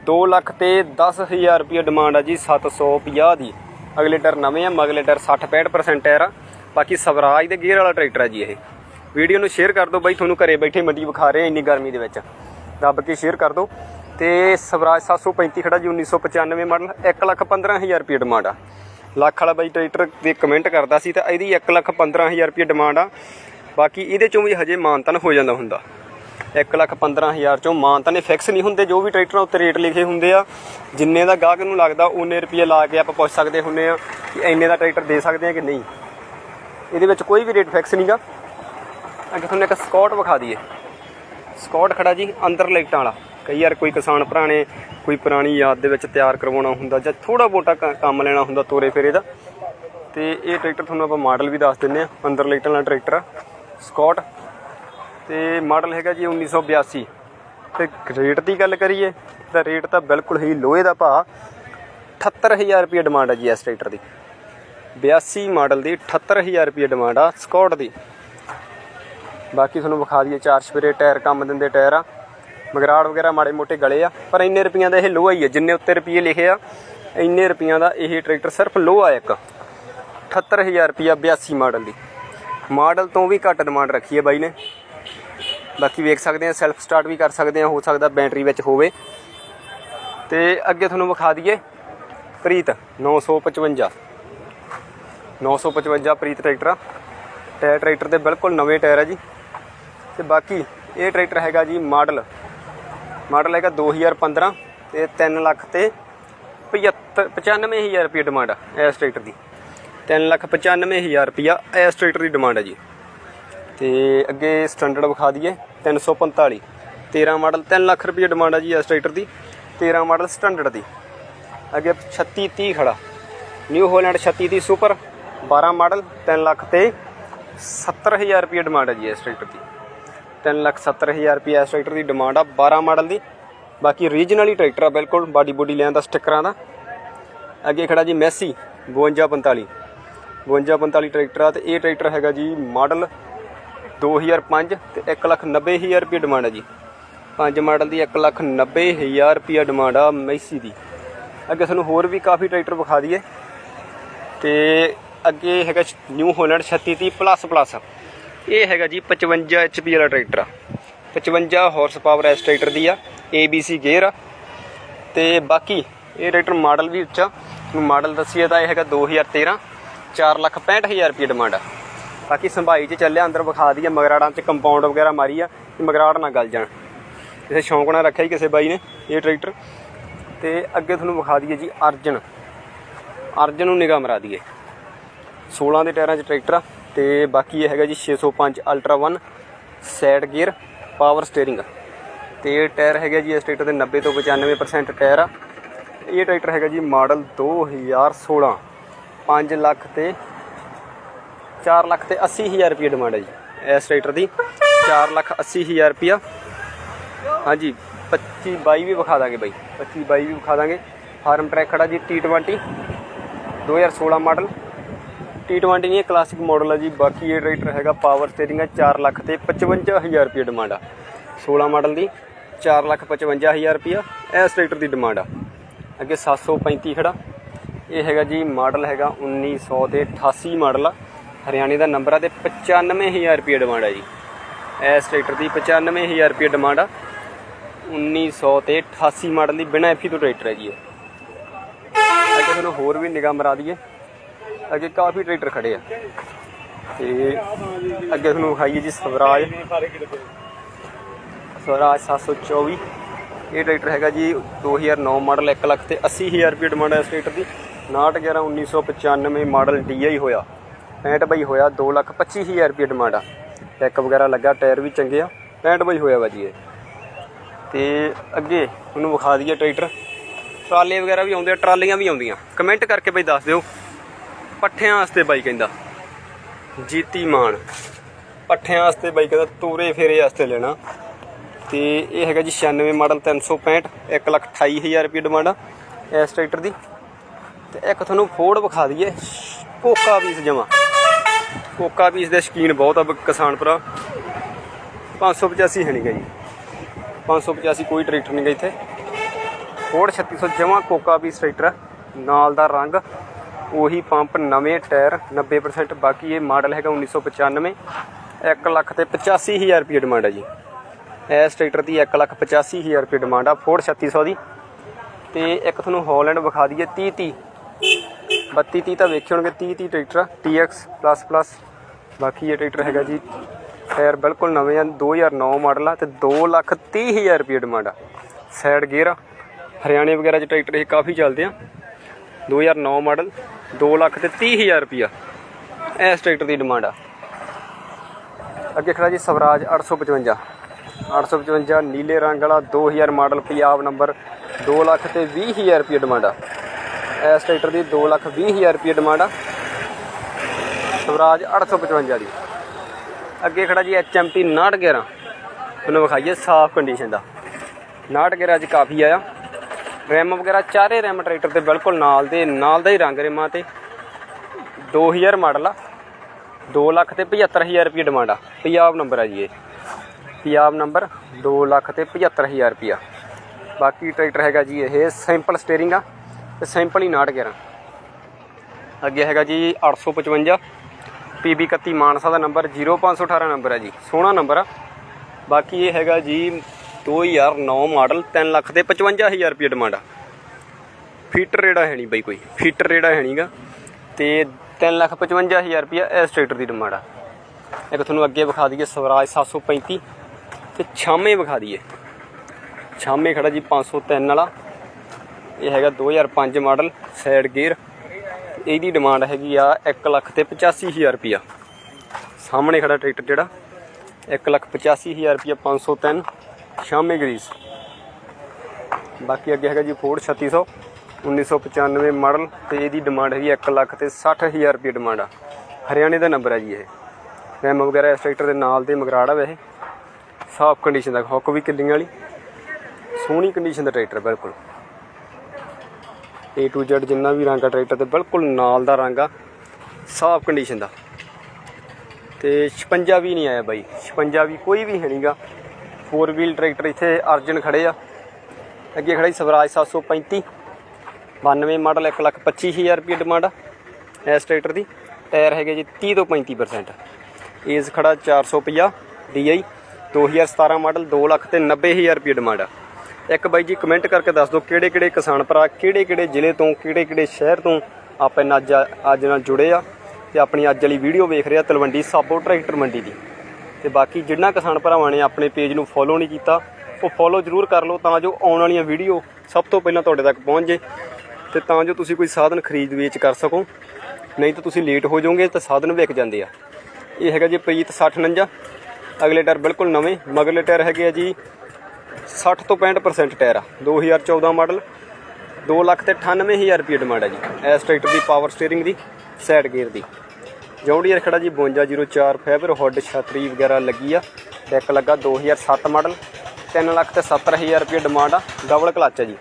2 ਲੱਖ ਤੇ 10000 ਰੁਪਏ ਡਿਮਾਂਡ ਆ ਜੀ 750 ਦੀ। ਅਗਲੇ ਟਾਇਰ ਨਵੇਂ ਆ, ਮਗਲੇ ਟਾਇਰ 60 65% ਟਾਇਰ ਆ। ਬਾਕੀ ਸਵਰਾਜ ਦੇ ਗੇਅਰ ਵਾਲਾ ਟਰੈਕਟਰ ਆ ਜੀ ਇਹ। ਵੀਡੀਓ ਨੂੰ ਸ਼ੇਅਰ ਕਰ ਦਿਓ ਬਾਈ, ਤੁਹਾਨੂੰ ਘਰੇ ਬੈਠੇ ਮੰਡੀ ਵਿਖਾ ਰਹੇ ਇੰਨੀ ਗਰਮੀ ਦੇ ਵਿੱਚ। ਦੱਬ ਕੇ ਸ਼ੇਅਰ ਕਰ ਦਿਓ। ਤੇ ਸਵਰਾਜ 735 ਖੜਾ ਜੀ 1995 ਮਾਡਲ 1 ਲੱਖ 15000 ਰੁਪਏ ਡਿਮਾਂਡ ਆ। ਲੱਖ ਵਾਲਾ ਬਾਈ ਟਰੈਕਟਰ ਦੇ ਕਮੈਂਟ ਕਰਦਾ ਸੀ, ਤਾਂ ਇਹਦੀ 1 ਲੱਖ 15000 ਰੁਪਏ ਡਿਮਾਂਡ ਆ। ਬਾਕੀ ਇਹਦੇ ਚੋਂ ਵੀ ਹਜੇ ਮਾਨਤਨ ਹੋ ਜਾਂਦਾ ਹੁੰਦਾ। 1 ਲੱਖ 15000 ਚੋਂ ਮਾਨਤਨ ਫਿਕਸ ਨਹੀਂ ਹੁੰਦੇ, ਜੋ ਵੀ ਟਰੈਕਟਰਾਂ ਉੱਤੇ ਰੇਟ ਲਿਖੇ ਹੁੰਦੇ ਆ, ਜਿੰਨੇ ਦਾ ਗਾਹਕ ਨੂੰ ਲੱਗਦਾ, ਉਹਨੇ ਰੁਪਏ ਲਾ ਕੇ ਆਪਾਂ ਪੁੱਛ ਸਕਦੇ ਹੁੰਨੇ ਆ ਕਿ ਇੰਨੇ ਦਾ ਟਰੈਕਟਰ ਦੇ ਸਕਦੇ ਆ ਕਿ ਨਹੀਂ। ਇਹਦੇ ਵਿੱਚ ਕੋਈ ਵੀ ਰੇਟ ਫਿਕਸ ਨਹੀਂਗਾ ਅੱਗੇ ਤੁਹਾਨੂੰ ਇੱਕ ਸਕਾਟ ਵਿਖਾ ਦਈਏ। ਸਕਾਟ ਖੜਾ ਜੀ ਅੰਦਰ ਲਾਈਟਾਂ ਵਾਲਾ। ਕਈ ਵਾਰ ਕੋਈ ਕਿਸਾਨ ਭਰਾ ਨੇ ਕੋਈ ਪੁਰਾਣੀ ਯਾਦ ਦੇ ਵਿੱਚ ਤਿਆਰ ਕਰਵਾਉਣਾ ਹੁੰਦਾ ਜਾਂ ਥੋੜਾ ਬੋਟਾ ਕੰਮ ਲੈਣਾ ਹੁੰਦਾ ਤੋਰੇ ਫੇਰੇ ਦਾ। ਤੇ ਇਹ ਟਰੈਕਟਰ ਤੁਹਾਨੂੰ ਆਪਾਂ ਮਾਡਲ ਵੀ ਦੱਸ ਦਿੰਨੇ ਆ ਅੰਦਰ ਲਾਈਟਾਂ ਵਾਲਾ ਟਰੈਕਟਰ ਆ, ਸਕਾਟ। ਤੇ ਮਾਡਲ ਹੈਗਾ ਜੀ 1982 ਤੇ ਰੇਟ ਦੀ ਗੱਲ ਕਰੀਏ ਤਾਂ ਰੇਟ ਤਾਂ ਬਿਲਕੁਲ ਹੀ ਲੋਹੇ ਦਾ ਭਾਅ। 78000 ਰੁਪਏ ਡਿਮਾਂਡ ਹੈ ਜੀ ਇਸ ਟਰੈਕਟਰ ਦੀ। 82 ਮਾਡਲ ਦੀ 78000 ਰੁਪਏ ਡਿਮਾਂਡ ਆ ਸਕਾਟ ਦੀ। ਬਾਕੀ ਤੁਹਾਨੂੰ ਵਿਖਾ ਦਈਏ, ਚਾਰ ਸਪੇਰੇ ਟਾਇਰ, ਕੰਮ ਦਿੰਦੇ ਟਾਇਰ ਆ। ਮਗਰਾੜ ਵਗੈਰਾ ਮਾੜੇ ਮੋਟੇ ਗਲੇ ਆ, ਪਰ ਇੰਨੇ ਰੁਪਈਆਂ ਦਾ ਇਹ ਲੋਹਾ ਹੀ ਹੈ ਜਿੰਨੇ ਉੱਤੇ ਰੁਪਏ ਲਿਖੇ ਆ, ਇੰਨੇ ਰੁਪਈਆਂ ਦਾ ਇਹ ਟਰੈਕਟਰ ਸਿਰਫ ਲੋਹਾ ਇੱਕ। 78000 ਰੁਪਈਆ 82 ਮਾਡਲ ਦੀ। ਮਾਡਲ ਤੋਂ ਵੀ ਘੱਟ ਡਿਮਾਂਡ ਰੱਖੀ ਹੈ ਬਾਈ ਨੇ। ਬਾਕੀ ਵੇਖ ਸਕਦੇ ਆ ਸੈਲਫ ਸਟਾਰਟ ਵੀ ਕਰ ਸਕਦੇ ਆ, ਹੋ ਸਕਦਾ ਬੈਟਰੀ ਵਿੱਚ ਹੋਵੇ। ਤੇ ਅੱਗੇ ਤੁਹਾਨੂੰ ਵਿਖਾ ਦਈਏ, ਪ੍ਰੀਤ 955 955 ਪ੍ਰੀਤ ਟਰੈਕਟਰ ਆ। ਟਾਇਰ ਟਰੈਕਟਰ ਦੇ ਬਿਲਕੁਲ ਨਵੇਂ ਟਾਇਰ ਆ ਜੀ। ਤੇ ਬਾਕੀ ਇਹ ਟਰੈਕਟਰ ਹੈਗਾ ਜੀ ਮਾਡਲ। ਮਾਡਲ ਹੈਗਾ 2015 ਤੇ 3 ਲੱਖ ਤੇ 75 95000 ਰੁਪਏ ਡਿਮਾਂਡ ਆ ਇਸ ਟਰੈਕਟਰ ਦੀ। 3 ਲੱਖ 95000 ਰੁਪਿਆ ਇਸ ਟਰੈਕਟਰ ਦੀ ਡਿਮਾਂਡ ਹੈ ਜੀ। ਤੇ ਅੱਗੇ ਸਟੈਂਡਰਡ ਵਿਖਾ ਦਈਏ 345 13 ਮਾਡਲ 3 ਲੱਖ ਰੁਪਏ ਡਿਮਾਂਡ ਹੈ ਜੀ ਇਸ ਟਰੈਕਟਰ ਦੀ। 13 ਮਾਡਲ ਸਟੈਂਡਰਡ ਦੀ। ਅੱਗੇ 36 30 ਖੜਾ। New Holland 36 30 super 12 model 3 lakh ਤੇ 70000 ਰੁਪਏ ਡਿਮਾਂਡ ਹੈ ਜੀ ਇਸ ਟਰੈਕਟਰ ਦੀ। 3 ਲੱਖ 70000 ਰੁਪਏ ਇਸ ਟਰੈਕਟਰ ਦੀ ਡਿਮਾਂਡ ਆ 12 ਮਾਡਲ ਦੀ। ਬਾਕੀ ਰੀਜਨਲੀ ਟਰੈਕਟਰ ਆ, ਬਿਲਕੁਲ ਬਾਡੀ ਬੋਡੀ ਲੈਣ ਦਾ ਸਟickਰਾਂ ਦਾ। ਅੱਗੇ ਖੜਾ ਜੀ ਮੈਸੀ 5245 5245 ਟਰੈਕਟਰ ਆ ਤੇ ਇਹ ਟਰੈਕਟਰ ਹੈਗਾ ਜੀ ਮਾਡਲ 2005 ਤੇ 190000 ਰੁਪਏ ਡਿਮਾਂਡ ਹੈ ਜੀ। ਪੰਜ ਮਾਡਲ ਦੀ 190000 ਰੁਪਏ ਡਿਮਾਂਡ ਆ ਮੈਸੀ ਦੀ। ਅੱਗੇ ਤੁਹਾਨੂੰ ਹੋਰ ਵੀ ਕਾਫੀ ਟਰੈਕਟਰ ਵਿਖਾ ਦਈਏ। ਤੇ ਅੱਗੇ ਹੈਗਾ ਨਿਊ ਹੋਲੈਂਡ 3630 ਪਲੱਸ ਪਲੱਸ ਇਹ ਹੈਗਾ ਜੀ 55 HP ਵਾਲਾ ਟਰੈਕਟਰ ਆ। 55 ਹਾਰਸ ਪਾਵਰ ਇਸ ਟਰੈਕਟਰ ਦੀ ਆ ABC ਗੇਅਰ ਆ। ਤੇ ਬਾਕੀ ਇਹ ਟਰੈਕਟਰ ਮਾਡਲ ਵੀ ਉੱਚਾ। ਨੂੰ ਮਾਡਲ ਦੱਸੀਏ ਤਾਂ ਇਹ ਹੈਗਾ 2013 465000 ਰੁਪਏ ਡਿਮਾਂਡ ਆ। ਬਾਕੀ ਸੰਭਾਈ ਚ ਚੱਲਿਆ, ਅੰਦਰ ਵਿਖਾ ਦਈਏ, ਮਗਰਾੜਾਂ ਚ ਕੰਪਾਊਂਡ ਵਗੈਰਾ ਮਾਰੀ ਆ ਕਿ ਮਗਰਾੜ ਨਾ ਗਲ ਜਾਣ। ਕਿਸੇ ਸ਼ੌਂਕ ਨਾਲ ਰੱਖਿਆ ਹੀ ਕਿਸੇ ਬਾਈ ਨੇ ਇਹ ਟਰੈਕਟਰ। ਤੇ ਅੱਗੇ ਤੁਹਾਨੂੰ ਵਿਖਾ ਦਈਏ ਜੀ ਅਰਜਨ। ਅਰਜਨ ਨੂੰ ਨਿਗਾਹ ਮਰਾ ਦਈਏ। 16 ਦੇ ਟਾਇਰਾਂ 'ਚ ਟਰੈਕਟਰ ਆ। ਤੇ ਬਾਕੀ ਇਹ ਹੈਗਾ ਜੀ 605 ultra 1 side gear power steering ਤੇ ਇਹ ਟਾਇਰ ਹੈਗਾ ਜੀ ਇਸ ਟਰੈਕਟਰ ਦੇ 90 ਤੋਂ 95% ਟਾਇਰ ਆ। ਇਹ ਟਰੈਕਟਰ ਹੈਗਾ ਜੀ ਮਾਡਲ 2016 5 ਲੱਖ ਤੇ 4 ਲੱਖ ਤੇ 80000 ਰੁਪਏ ਡਿਮਾਂਡ ਹੈ ਜੀ ਇਸ ਟਰੈਕਟਰ ਦੀ। 4 ਲੱਖ 80000 ਰੁਪਿਆ ਹਾਂਜੀ 25 22 ਵੀ ਵਿਖਾ ਦਾਂਗੇ ਬਾਈ। 25 22 ਵੀ ਵਿਖਾ ਦਾਂਗੇ। ਫਾਰਮ ਟਰੈਕ ਖੜਾ ਜੀ T20 2016 ਮਾਡਲ। T20 ਨਹੀਂ ਇਹ ਕਲਾਸਿਕ ਮਾਡਲ ਹੈ ਜੀ। ਬਾਕੀ ਇਹ ਟਰੈਕਟਰ ਹੈਗਾ ਪਾਵਰ ਸਟੀਅਰਿੰਗ ਹੈ 4 ਲੱਖ ਤੇ 55000 ਰੁਪਏ ਡਿਮਾਂਡ ਆ। 16 ਮਾਡਲ ਦੀ 4 ਲੱਖ 55000 ਰੁਪਿਆ ਇਸ ਟਰੈਕਟਰ ਦੀ ਡਿਮਾਂਡ ਆ। ਅੱਗੇ 735 ਖੜਾ। ਇਹ ਹੈਗਾ ਜੀ ਮਾਡਲ ਹੈਗਾ 1900 ਤੇ 88 ਮਾਡਲ ਆ। ਹਰਿਆਣੇ ਦਾ ਨੰਬਰ ਆ ਤੇ 95000 ਰੁਪਏ ਡਿਮਾਂਡ ਆ ਜੀ। ਇਸ ਟਰੈਕਟਰ ਦੀ 95000 ਰੁਪਏ ਡਿਮਾਂਡ ਆ। 1900 ਤੇ 88 ਮਾਡਲ ਦੀ ਬਿਨਾ ਐਫੀ ਤੋਂ ਟਰੈਕਟਰ ਹੈ ਜੀ ਇਹ। ਅੱਗੇ ਤੁਹਾਨੂੰ ਹੋਰ ਵੀ ਨਿਗਾਹ ਮਰਾ ਦਈਏ। ਅੱਗੇ ਕਾਫੀ ਟਰੈਕਟਰ ਖੜੇ ਆ। ਤੇ ਅੱਗੇ ਤੁਹਾਨੂੰ ਵਿਖਾਈਏ ਜੀ ਸਵਰਾਜ। ਸਵਰਾਜ 724 ਇਹ ਟਰੈਕਟਰ ਹੈਗਾ ਜੀ 2009 ਮਾਡਲ 1 ਲੱਖ ਤੇ 80000 ਰੁਪਏ ਡਿਮਾਂਡ ਹੈ ਇਸ ਟਰੈਕਟਰ ਦੀ। 911 1995 ਮਾਡਲ DI ਹੋਇਆ। 65 ਬਾਈ ਹੋਇਆ 2 ਲੱਖ 25000 ਰੁਪਏ ਡਿਮਾਂਡ ਆ। ਟੈਕ ਵਗੈਰਾ ਲੱਗਾ, ਟਾਇਰ ਵੀ ਚੰਗੇ ਆ। 65 ਬਾਈ ਹੋਇਆ ਵਾ ਜੀ ਇਹ। ਤੇ ਅੱਗੇ ਤੁਹਾਨੂੰ ਵਿਖਾ ਦਈਏ ਟਰੈਕਟਰ। ਟਰਾਲੇ ਵਗੈਰਾ ਵੀ ਆਉਂਦੇ ਆ, ਟਰਾਲੀਆਂ ਵੀ ਆਉਂਦੀਆਂ। ਕਮੈਂਟ ਕਰਕੇ ਬਈ ਦੱਸ ਦਿਓ। ਪੱਠਿਆਂ ਵਾਸਤੇ ਬਾਈ ਕਹਿੰਦਾ। ਜੀਤੀ ਮਾਨ। ਪੱਠਿਆਂ ਵਾਸਤੇ ਬਾਈ ਕਹਿੰਦਾ ਤੋਰੇ ਫੇਰੇ ਵਾਸਤੇ ਲੈਣਾ। ਤੇ ਇਹ ਹੈਗਾ ਜੀ 96 ਮਾਡਲ 365 128000 ਰੁਪਏ ਡਿਮਾਂਡ ਆ ਇਸ ਟਰੈਕਟਰ ਦੀ। ਤੇ ਇੱਕ ਤੁਹਾਨੂੰ ਫੋਰਡ ਵਿਖਾ ਦਈਏ, ਕੋਕਾ ਪੀਸ ਜਮਾ। ਕੋਕਾ ਪੀਸ ਦੇ ਸ਼ਕੀਨ ਬਹੁਤ ਆ ਕਿਸਾਨ ਭਰਾ। 585 ਹੈ ਨਹੀਂਗਾ ਜੀ। 585 ਕੋਈ ਟਰੈਕਟਰ ਨਹੀਂਗਾ ਇੱਥੇ। ਫੋਰਡ 3600 ਜਮਾ ਕੋਕਾ ਪੀਸ ਟਰੈਕਟਰ ਨਾਲ ਦਾ ਰੰਗ ਉਹੀ ਪੰਪ ਨਵੇਂ ਟਾਇਰ 90% ਬਾਕੀ ਇਹ ਮਾਡਲ ਹੈਗਾ 1995 1 ਲੱਖ ਤੇ 85000 ਰੁਪਏ ਡਿਮਾਂਡ ਹੈ ਜੀ। ਇਸ ਟਰੈਕਟਰ ਦੀ 1 ਲੱਖ 85000 ਰੁਪਏ ਡਿਮਾਂਡ ਆ ਫੋਰਡ 3600 ਦੀ। ਤੇ ਇੱਕ ਤੁਹਾਨੂੰ ਹਾਲੈਂਡ ਵਿਖਾ ਦਈਏ 30 30 32 30 ਤਾਂ ਵੇਖੇ ਹੋਣਗੇ 30 30 ਟਰੈਕਟਰ ਆ, TX++ ਬਾਕੀ ਇਹ ਟਰੈਕਟਰ ਹੈਗਾ ਜੀ ਟਾਇਰ ਬਿਲਕੁਲ ਨਵੇਂ ਆ 2009 ਮਾਡਲ ਆ ਤੇ 2 ਲੱਖ 30000 ਰੁਪਏ ਡਿਮਾਂਡ ਆ। ਸਾਈਡ ਗੇਅਰ ਆ ਹਰਿਆਣੇ ਵਗੈਰਾ 'ਚ ਟਰੈਕਟਰ ਇਹ ਕਾਫੀ ਚੱਲਦੇ ਆ। 2009 ਮਾਡਲ 2 ਲੱਖ ਤੇ 30000 ਰੁਪਿਆ ਇਸ ਟਰੈਕਟਰ ਦੀ ਡਿਮਾਂਡ ਆ। ਅੱਗੇ ਖੜਾ ਜੀ ਸਵਰਾਜ 855 855 ਨੀਲੇ ਰੰਗ ਵਾਲਾ 2000 ਮਾਡਲ ਪੰਜਾਬ ਨੰਬਰ 2 ਲੱਖ ਤੇ 20000 ਰੁਪਏ ਡਿਮਾਂਡ ਆ। ਇਸ ਟਰੈਕਟਰ ਦੀ 2 ਲੱਖ 20000 ਰੁਪਏ ਡਿਮਾਂਡ ਆ। ਸਵਰਾਜ 855 ਦੀ। ਅੱਗੇ ਖੜਾ ਜੀ HMT 911 ਤੁਹਾਨੂੰ ਵਿਖਾਈਏ ਸਾਫ਼ ਕੰਡੀਸ਼ਨ ਦਾ। 911 ਅੱਜ ਕਾਫੀ ਆਇਆ। ਰੈਮ ਵਗੈਰਾ ਚਾਰੇ ਰੈਮ ਟਰੈਕਟਰ ਤੇ ਬਿਲਕੁਲ ਨਾਲ ਦੇ, ਨਾਲ ਦਾ ਹੀ ਰੰਗ ਰੇਮਾਂ ਤੇ। 2000 ਮਾਡਲ ਆ। 2 ਲੱਖ ਤੇ 75000 ਰੁਪਏ ਡਿਮਾਂਡ ਆ। ਪੰਜਾਬ ਨੰਬਰ ਆ ਜੀ ਇਹ। ਪੰਜਾਬ ਨੰਬਰ 2 ਲੱਖ ਤੇ 75000 ਰੁਪਿਆ ਬਾਕੀ ਟਰੈਕਟਰ ਹੈਗਾ ਜੀ ਇਹ ਸਿੰਪਲ ਸਟੀਅਰਿੰਗ ਆ ਤੇ ਸਿੰਪਲ ਹੀ 911 ਅੱਗੇ ਹੈਗਾ ਜੀ 855 PB 31 ਮਾਨਸਾ ਦਾ ਨੰਬਰ 0518 ਨੰਬਰ ਆ ਜੀ। ਸੋਹਣਾ ਨੰਬਰ ਆ। ਬਾਕੀ ਇਹ ਹੈਗਾ ਜੀ 2009 ਮਾਡਲ 3 ਲੱਖ ਤੇ 55000 ਰੁਪਏ ਡਿਮਾਂਡ ਆ। ਫੀਟਰ ਰੇੜਾ ਹੈ ਨਹੀਂ ਬਾਈ ਕੋਈ। ਫੀਟਰ ਰੇੜਾ ਹੈ ਨਹੀਂਗਾ। ਤੇ 3 ਲੱਖ 55000 ਰੁਪਏ ਇਸ ਟਰੈਕਟਰ ਦੀ ਡਿਮਾਂਡ ਆ। ਇੱਕ ਤੁਹਾਨੂੰ ਅੱਗੇ ਵਿਖਾ ਦਈਏ, ਸਵਰਾਜ 735 ਤੇ ਛਾਮੇ ਵਿਖਾ ਦਈਏ। ਛਾਮੇ ਖੜਾ ਜੀ 503 ਵਾਲਾ। ਇਹ ਹੈਗਾ 2005 ਮਾਡਲ ਸਾਈਡ ਗੇਅਰ ਇਹਦੀ ਡਿਮਾਂਡ ਹੈਗੀ ਆ 1 ਲੱਖ ਤੇ 85000 ਰੁਪਿਆ ਸਾਹਮਣੇ ਖੜਾ ਟਰੈਕਟਰ ਜਿਹੜਾ। 1 ਲੱਖ 85000 ਰੁਪਿਆ 503 ਸ਼ਾਮੇ ਗਰੀਸ। ਬਾਕੀ ਅੱਗੇ ਹੈਗਾ ਜੀ ਫੋਰਡ 3600 1995 ਮਾਡਲ ਤੇ ਇਹਦੀ ਡਿਮਾਂਡ ਹੈਗੀ 1 ਲੱਖ ਤੇ 60000 ਰੁਪਏ ਡਿਮਾਂਡ ਆ। ਹਰਿਆਣੇ ਦਾ ਨੰਬਰ ਹੈ ਜੀ ਇਹ। ਰੈਮ ਵਗੈਰਾ ਇਸ ਟਰੈਕਟਰ ਦੇ ਨਾਲ ਤੇ ਮਗਰਾੜ ਆ ਵੈਸੇ। ਸਾਫ਼ ਕੰਡੀਸ਼ਨ ਦਾ ਹੁੱਕ ਵੀ ਕਿੱਲੀਆਂ ਵਾਲੀ। ਸੋਹਣੀ ਕੰਡੀਸ਼ਨ ਦਾ ਟਰੈਕਟਰ ਬਿਲਕੁਲ। A to Z ਜਿੰਨਾ ਵੀ ਰੰਗ ਆ ਟਰੈਕਟਰ ਤੇ ਬਿਲਕੁਲ ਨਾਲ ਦਾ ਰੰਗ ਆ। ਸਾਫ਼ ਕੰਡੀਸ਼ਨ ਦਾ। ਤੇ 56 ਵੀ ਨਹੀਂ ਆਇਆ ਬਾਈ। 56 ਵੀ ਕੋਈ ਵੀ ਹੈ ਨਹੀਂਗਾ ਫੋਰ ਵੀਲ ਟਰੈਕਟਰ ਇੱਥੇ ਅਰਜਨ ਖੜੇ ਆ। ਅੱਗੇ ਖੜਾ ਜੀ ਸਵਰਾਜ 735 92 ਮਾਡਲ 1 ਲੱਖ 25000 ਰੁਪਏ ਡਿਮਾਂਡ ਆ ਇਸ ਟਰੈਕਟਰ ਦੀ। ਟਾਇਰ ਹੈਗੇ ਜੀ 30 ਤੋਂ 35% ਏਜ ਖੜਾ 450 DI 2017 ਮਾਡਲ 2 ਲੱਖ ਤੇ 90000 ਰੁਪਏ ਡਿਮਾਂਡ ਆ। ਇੱਕ ਬਾਈ ਜੀ ਕਮੈਂਟ ਕਰਕੇ ਦੱਸ ਦਿਓ ਕਿਹੜੇ ਕਿਹੜੇ ਕਿਸਾਨ ਭਰਾ ਕਿਹੜੇ ਕਿਹੜੇ ਜ਼ਿਲ੍ਹੇ ਤੋਂ ਕਿਹੜੇ ਕਿਹੜੇ ਸ਼ਹਿਰ ਤੋਂ ਆਪਾਂ ਅੱਜ ਅੱਜ ਨਾਲ ਜੁੜੇ ਆ ਤੇ ਆਪਣੀ ਅੱਜ ਵਾਲੀ ਵੀਡੀਓ ਵੇਖ ਰਿਹਾ ਤਲਵੰਡੀ ਸਾਬੋ ਟਰੈਕਟਰ ਮੰਡੀ ਦੀ। ਤੇ ਬਾਕੀ ਜਿੰਨਾ ਕਿਸਾਨ ਭਰਾਵਾਂ ਨੇ ਆਪਣੇ ਪੇਜ ਨੂੰ ਫੋਲੋ ਨਹੀਂ ਕੀਤਾ, ਉਹ ਫੋਲੋ ਜ਼ਰੂਰ ਕਰ ਲਓ ਤਾਂ ਜੋ ਆਉਣ ਵਾਲੀਆਂ ਵੀਡੀਓ ਸਭ ਤੋਂ ਪਹਿਲਾਂ ਤੁਹਾਡੇ ਤੱਕ ਪਹੁੰਚ ਜੇ ਤੇ ਤਾਂ ਜੋ ਤੁਸੀਂ ਕੋਈ ਸਾਧਨ ਖਰੀਦ ਵੇਚ ਕਰ ਸਕੋ। ਨਹੀਂ ਤਾਂ ਤੁਸੀਂ ਲੇਟ ਹੋ ਜਾਓਗੇ ਤਾਂ ਸਾਧਨ ਵਿਕ ਜਾਂਦੇ ਆ। ਇਹ ਹੈਗਾ ਜੀ ਪ੍ਰੀਤ 6049 ਅਗਲੇ ਟਾਇਰ ਬਿਲਕੁਲ ਨਵੇਂ ਮਗਲੇ ਟਾਇਰ ਹੈਗੇ ਆ ਜੀ 60 ਤੋਂ 65% ਟਾਇਰ ਆ 2014 ਮਾਡਲ 2 ਲੱਖ ਤੇ 98000 ਰੁਪਏ ਡਿਮਾਂਡ ਹੈ ਜੀ। ਇਸ ਟਰੈਕਟਰ ਦੀ ਪਾਵਰ ਸਟੀਅਰਿੰਗ ਦੀ ਸਾਈਡ ਗੇਅਰ ਦੀ। ਜੌਂਡੀਅਰ ਖੜਾ ਜੀ 5204 ਫਾਈਬਰ ਹੁੱਡ ਛਤਰੀ ਵਗੈਰਾ ਲੱਗੀ ਆ। ਡੈਕ ਲੱਗਾ 2007 ਮਾਡਲ 3 ਲੱਖ ਤੇ 70000 ਰੁਪਏ ਡਿਮਾਂਡ ਆ, ਡਬਲ ਕਲਚ ਆ ਜੀ।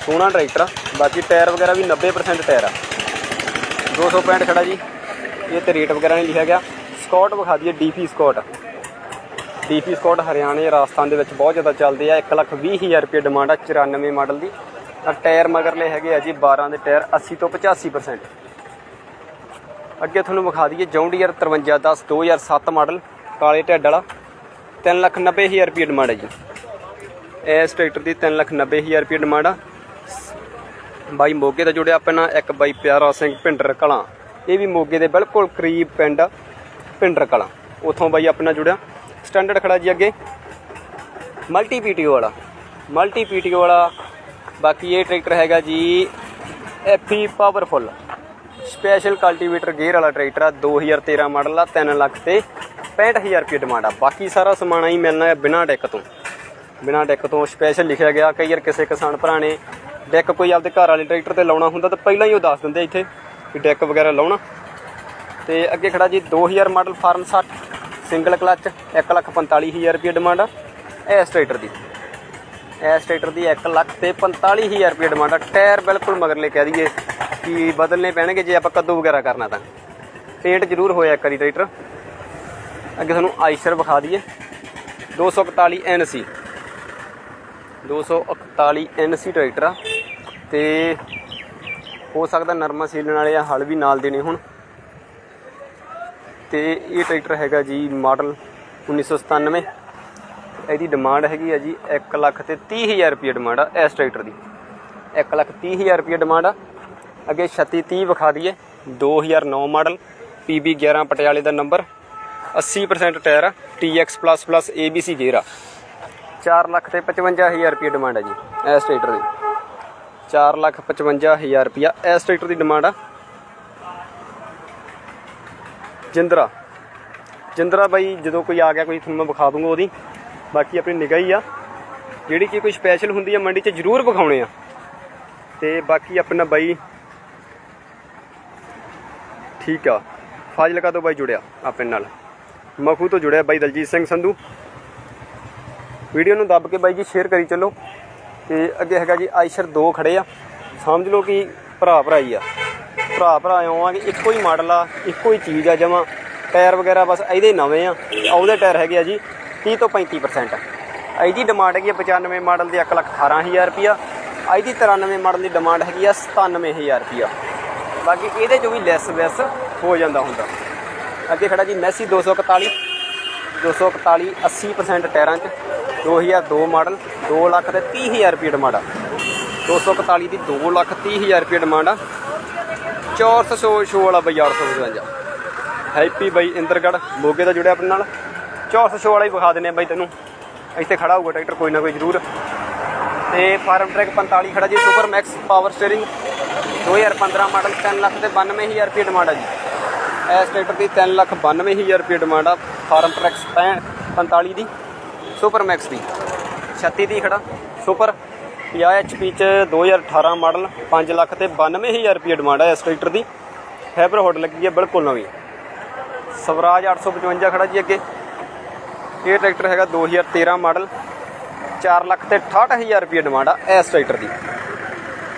ਸੋਹਣਾ ਟਰੈਕਟਰ ਆ, ਬਾਕੀ ਟਾਇਰ ਵਗੈਰਾ ਵੀ 90% ਟਾਇਰ ਆ। 265 ਖੜਾ ਜੀ, ਇਹ ਤੇ ਰੇਟ ਵਗੈਰਾ ਨਹੀਂ ਲਿਖਿਆ ਗਿਆ। ਸਕਾਟ ਵਿਖਾ ਦਈਏ ਡੀਪੀ ਸਕਾਟ। ਡੀਪੀ ਸਕਾਟ ਹਰਿਆਣੇ, ਰਾਜਸਥਾਨ ਦੇ ਵਿੱਚ ਬਹੁਤ ਜ਼ਿਆਦਾ ਚੱਲਦੇ ਆ 1 ਲੱਖ 20000 ਰੁਪਏ ਡਿਮਾਂਡ ਆ 94 ਮਾਡਲ ਦੀ। ਤਾਂ ਟਾਇਰ ਮਗਰਲੇ ਹੈਗੇ ਆ ਜੀ 12 ਦੇ ਟਾਇਰ 80 ਤੋਂ 85% ਅੱਗੇ ਤੁਹਾਨੂੰ ਵਿਖਾ ਦਈਏ ਜੌਂਡੀਅਰ 5310 2007 ਮਾਡਲ ਕਾਲੇ ਢੱਡ ਵਾਲਾ 3 ਲੱਖ 90000 ਰੁਪਏ ਡਿਮਾਂਡ ਹੈ ਜੀ। ਇਸ ਟਰੈਕਟਰ ਦੀ 3 ਲੱਖ 90000 ਰੁਪਏ ਡਿਮਾਂਡ ਆ। ਬਾਈ ਮੋਗੇ ਦਾ ਜੁੜਿਆ ਆਪਣਾ ਇੱਕ ਬਾਈ ਪਿਆਰਾ ਸਿੰਘ ਭਿੰਡਰ ਕਲਾਂ। ਇਹ ਵੀ ਮੋਗੇ ਦੇ ਬਿਲਕੁਲ ਕਰੀਬ ਪਿੰਡ ਆ, ਪਿੰਡਰ ਕਲਾਂ। ਉਥੋਂ ਬਾਈ ਆਪਣਾ ਜੁੜਿਆ। ਸਟੈਂਡਰਡ ਖੜਾ ਜੀ ਅੱਗੇ। ਮਲਟੀ ਪੀਟੀਓ ਵਾਲਾ। ਮਲਟੀ ਪੀਟੀਓ ਵਾਲਾ। ਬਾਕੀ ਇਹ ਟਰੈਕਟਰ ਹੈਗਾ ਜੀ ਐਫੀ ਪਾਵਰਫੁੱਲ ਸਪੈਸ਼ਲ ਕਲਟੀਵੇਟਰ ਗੇਅਰ ਵਾਲਾ ਟਰੈਕਟਰ ਆ 2013 ਮਾਡਲ ਆ 3 ਲੱਖ ਤੇ 65000 ਰੁਪਏ ਡਿਮਾਂਡ ਆ। ਬਾਕੀ ਸਾਰਾ ਸਮਾਨ ਹੀ ਮਿਲਣਾ ਹੈ ਬਿਨਾਂ ਡੈਕ ਤੋਂ। ਬਿਨਾਂ ਡੈਕ ਤੋਂ ਸਪੈਸ਼ਲ ਲਿਖਿਆ ਗਿਆ, ਕਈ ਵਾਰ ਕਿਸੇ ਕਿਸਾਨ ਭਰਾ ਨੇ ਡੈਕ ਕੋਈ ਆਪਦੇ ਘਰ ਵਾਲੇ ਟਰੈਕਟਰ ਤੇ ਲਾਉਣਾ ਹੁੰਦਾ ਤਾਂ ਪਹਿਲਾਂ ਹੀ ਉਹ ਦੱਸ ਦਿੰਦੇ ਇੱਥੇ ਕਿ ਡੈਕ ਵਗੈਰਾ ਲਾਉਣਾ। ਤੇ ਅੱਗੇ ਖੜਾ ਜੀ 2000 ਮਾਡਲ ਫਾਰਮ 60 ਸਿੰਗਲ ਕਲਚ 145000 ਰੁਪਏ ਡਿਮਾਂਡ ਆ ਇਸ ਟਰੈਕਟਰ ਦੀ। ਇਸ ਟਰੈਕਟਰ ਦੀ 1 ਲੱਖ ਤੇ 45000 ਰੁਪਏ ਡਿਮਾਂਡ ਆ। ਟਾਇਰ ਬਿਲਕੁਲ ਮਗਰਲੇ ਕਹਿ ਦਈਏ ਕਿ ਬਦਲਨੇ ਪੈਣਗੇ, ਜੇ ਆਪਾਂ ਕੱਦੂ ਵਗੈਰਾ ਕਰਨਾ ਤਾਂ। ਪੇਂਟ ਜ਼ਰੂਰ ਹੋਇਆ ਕਰੀ ਟਰੈਕਟਰ। ਅੱਗੇ ਤੁਹਾਨੂੰ ਆਈਸ਼ਰ ਵਿਖਾ ਦਈਏ। 241 ਐਨਸੀ 241 ਐਨਸੀ ਟਰੈਕਟਰ ਆ। ਤੇ ਹੋ ਸਕਦਾ ਨਰਮਾ ਸੀਲਣ ਵਾਲੇ ਆ, ਹਲ ਵੀ ਨਾਲ ਦੇਣੇ ਹੁਣ। ਤੇ ਇਹ ਟਰੈਕਟਰ ਹੈਗਾ ਜੀ ਮਾਡਲ 1997 ਇਹਦੀ ਡਿਮਾਂਡ ਹੈਗੀ ਆ ਜੀ 1 ਲੱਖ ਤੇ 30000 ਰੁਪਏ ਡਿਮਾਂਡ ਆ ਇਸ ਟਰੈਕਟਰ ਦੀ। 1 ਲੱਖ 30000 ਰੁਪਏ ਡਿਮਾਂਡ ਆ। ਅੱਗੇ 3630 ਵਿਖਾ ਦਈਏ। 2009 ਮਾਡਲ PB 11 ਪਟਿਆਲੇ ਦਾ ਨੰਬਰ 80% ਟਾਇਰ ਆ TX++ ABC ਗੇਅਰ ਆ। 4 ਲੱਖ ਤੇ 55000 ਰੁਪਏ ਡਿਮਾਂਡ ਆ ਜੀ ਇਸ ਟਰੈਕਟਰ ਦੀ। 4 ਲੱਖ 55000 ਰੁਪਿਆ ਇਸ ਟਰੈਕਟਰ ਦੀ ਡਿਮਾਂਡ ਆ। ਜਿੰਦਰਾ। ਜਿੰਦਰਾ ਬਾਈ, ਜਦੋਂ ਕੋਈ ਆ ਗਿਆ, ਕੋਈ ਤੁਹਾਨੂੰ ਮੈਂ ਵਿਖਾ ਦੂੰਗਾ ਉਹਦੀ। ਬਾਕੀ ਆਪਣੀ ਨਿਗਾਹ ਹੀ ਆ। ਜਿਹੜੀ ਕਿ ਕੋਈ ਸਪੈਸ਼ਲ ਹੁੰਦੀ ਆ ਮੰਡੀ 'ਚ ਜ਼ਰੂਰ ਵਿਖਾਉਣੇ ਆ। ਤੇ ਬਾਕੀ ਆਪਣਾ ਬਾਈ ਠੀਕ ਆ। ਫਾਜ਼ਿਲਕਾ ਤੋਂ ਬਾਈ ਜੁੜਿਆ ਆਪਣੇ ਨਾਲ। ਮਖੂ ਤੋਂ ਜੁੜਿਆ ਬਾਈ ਦਲਜੀਤ ਸਿੰਘ ਸੰਧੂ। ਵੀਡੀਓ ਨੂੰ ਦੱਬ ਕੇ ਬਾਈ ਜੀ ਸ਼ੇਅਰ ਕਰੀ ਚੱਲੋ। ਤੇ ਅੱਗੇ ਹੈਗਾ ਜੀ ਆਇਸ਼ਰ 2 ਖੜੇ ਆ। ਸਮਝ ਲਓ ਕਿ ਭਰਾ ਭਰਾ ਹੀ ਆ। ਭਰਾ ਭਰਾ ਆਵਾਂਗੇ ਇੱਕੋ ਹੀ ਮਾਡਲ ਆ, ਇੱਕੋ ਹੀ ਚੀਜ਼ ਆ ਜਮਾ। ਟਾਇਰ ਵਗੈਰਾ ਬਸ ਇਹਦੇ ਨਵੇਂ ਆ। ਉਹਦੇ ਟਾਇਰ ਹੈਗੇ ਆ ਜੀ। 30 ਤੋਂ 35% ਇਹਦੀ ਡਿਮਾਂਡ ਹੈਗੀ ਆ 95 ਮਾਡਲ ਦੀ 1 ਲੱਖ 18000 ਰੁਪਿਆ ਇਹਦੀ 93 ਮਾਡਲ ਦੀ ਡਿਮਾਂਡ ਹੈਗੀ ਆ 97000 ਰੁਪਿਆ ਬਾਕੀ ਇਹਦੇ ਚੋਂ ਵੀ ਲੈਸ ਵੈਸ ਹੋ ਜਾਂਦਾ ਹੁੰਦਾ। ਅੱਗੇ ਖੜਾ ਜੀ ਮੈਸੀ 241 241 80% ਟਾਇਰਾਂ 'ਚ। 2002 ਮਾਡਲ 2 ਲੱਖ ਤੇ 30000 ਰੁਪਏ ਡਿਮਾਂਡ ਆ। 241 ਦੀ 2 ਲੱਖ 30000 ਰੁਪਏ ਡਿਮਾਂਡ ਆ। 400 ਸ਼ੋ ਵਾਲਾ ਬਈ 855 ਹੈਪੀ ਬਾਈ ਇੰਦਰਗੜ ਮੋਗੇ ਦਾ ਜੁੜਿਆ ਆਪਣੇ ਨਾਲ। 400 ਸ਼ੋ ਵਾਲਾ ਹੀ ਵਿਖਾ ਦਿੰਨੇ ਆ ਬਾਈ ਤੈਨੂੰ। ਇੱਥੇ ਖੜਾ ਹੋਊਗਾ ਟਰੈਕਟਰ, ਕੋਈ ਨਾ ਕੋਈ ਜ਼ਰੂਰ। ਤੇ ਫਾਰਮ ਟਰੈਕ 45 ਖੜਾ ਜੀ super max power steering 2015 model 3 lakh ਤੇ 92000 ਰੁਪਏ ਡਿਮਾਂਡ ਆ ਜੀ। ਇਸ ਟਰੈਕਟਰ ਦੀ 3 ਲੱਖ 92000 ਰੁਪਏ ਡਿਮਾਂਡ ਆ, ਫਾਰਮ ਟਰੈਕ 45 ਦੀ ਸੁਪਰ ਮੈਕਸ ਦੀ। 36 ਦੀ ਖੜਾ ਸੁਪਰ 50 HP ਚ 2018 ਮਾਡਲ 5 ਲੱਖ ਤੇ 92000 ਰੁਪਏ ਡਿਮਾਂਡ ਆ ਇਸ ਟਰੈਕਟਰ ਦੀ। ਫਾਈਬਰ ਹੁੱਡ ਲੱਗੀ ਹੈ ਬਿਲਕੁਲ ਨਵੀਂ। ਸਵਰਾਜ 855 ਖੜਾ ਜੀ ਅੱਗੇ। ਇਹ ਟਰੈਕਟਰ ਹੈਗਾ 2013 ਮਾਡਲ 4 ਲੱਖ ਤੇ 68000 ਰੁਪਏ ਡਿਮਾਂਡ ਆ ਇਸ ਟਰੈਕਟਰ ਦੀ।